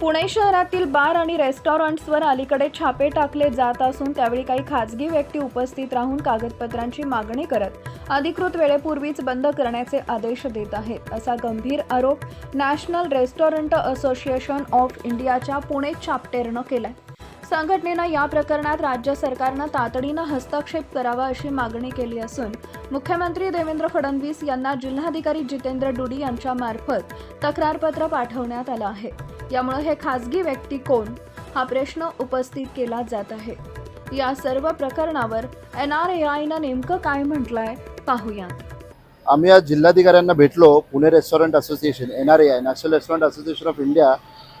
पुणे शहरातील बार आणि रेस्टॉरंट्सवर अलीकडे छापे टाकले जात असून त्यावेळी काही खाजगी व्यक्ती उपस्थित राहून कागदपत्रांची मागणी करत अधिकृत वेळेपूर्वीच बंद करण्याचे आदेश देत आहेत. असा गंभीर आरोप नॅशनल रेस्टॉरंट असोसिएशन ऑफ इंडियाच्या पुणे चाप्टेरनं केलाय. संघटनेनं या प्रकरणात राज्य सरकारनं तातडीनं हस्तक्षेप करावा अशी मागणी केली असून मुख्यमंत्री देवेंद्र फडणवीस यांना जिल्हाधिकारी जितेंद्र डुडी यांच्यामार्फत तक्रारपत्र पाठवण्यात आलं आहे. यामुळे हे खासगी व्यक्ती कोण? हा प्रश्न उपस्थित केला जात आहे. या सर्व प्रकरणावर एन आर ए आयनं नेमकं काय म्हटलंय पाहूया. आम्ही आज जिल्हाधिकाऱ्यांना भेटलो Pune restaurant association N R A I national restaurant association of India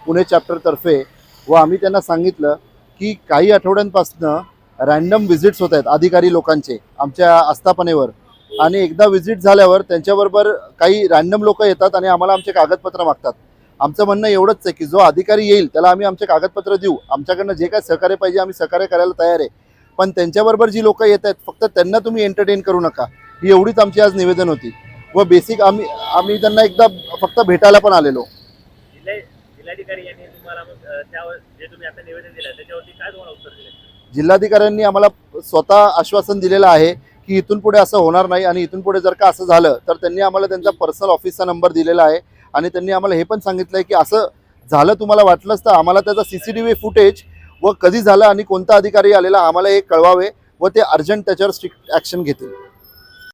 Pune चॅप्टरतर्फे व आम्ही त्यांना सांगितलं की काही आठवड्यांपासनं रॅन्डम व्हिजिट्स होत आहेत अधिकारी लोकांचे आमच्या आस्थापनेवर. आणि एकदा व्हिजिट झाल्यावर त्यांच्याबरोबर काही रॅन्डम लोक येतात आणि आम्हाला आमचे कागदपत्र मागतात. आमचं म्हणणं एवढंच आहे की जो अधिकारी येईल त्याला आम्ही आमचे कागदपत्र देऊ. आमच्याकडनं जे काय सहकार्य पाहिजे आम्ही सहकार्य करायला तयार आहे. पण त्यांच्याबरोबर जी लोक येत आहेत फक्त त्यांना तुम्ही एंटरटेन करू नका. ही एवढीच आमची आज निवेदन होती. व बेसिक आम्ही आम्ही त्यांना एकदा फक्त भेटायला पण आलेलो. जिल्हाधिकाऱ्यांनी आम्हाला स्वतः आश्वासन दिलेलं आहे की इथून पुढे असं होणार नाही आणि इथून पुढे जर का असं झालं तर त्यांनी आम्हाला त्यांचा पर्सनल ऑफिसचा नंबर दिलेला आहे. आणि त्यांनी आम्हाला हे पण सांगितलं आहे की असं झालं तुम्हाला वाटलंच तर आम्हाला त्याचा C C T V footage व कधी झालं आणि कोणता अधिकारी आलेला आम्हाला हे कळवावे व ते अर्जंट त्याच्यावर स्ट्रिक्ट ॲक्शन घेतील.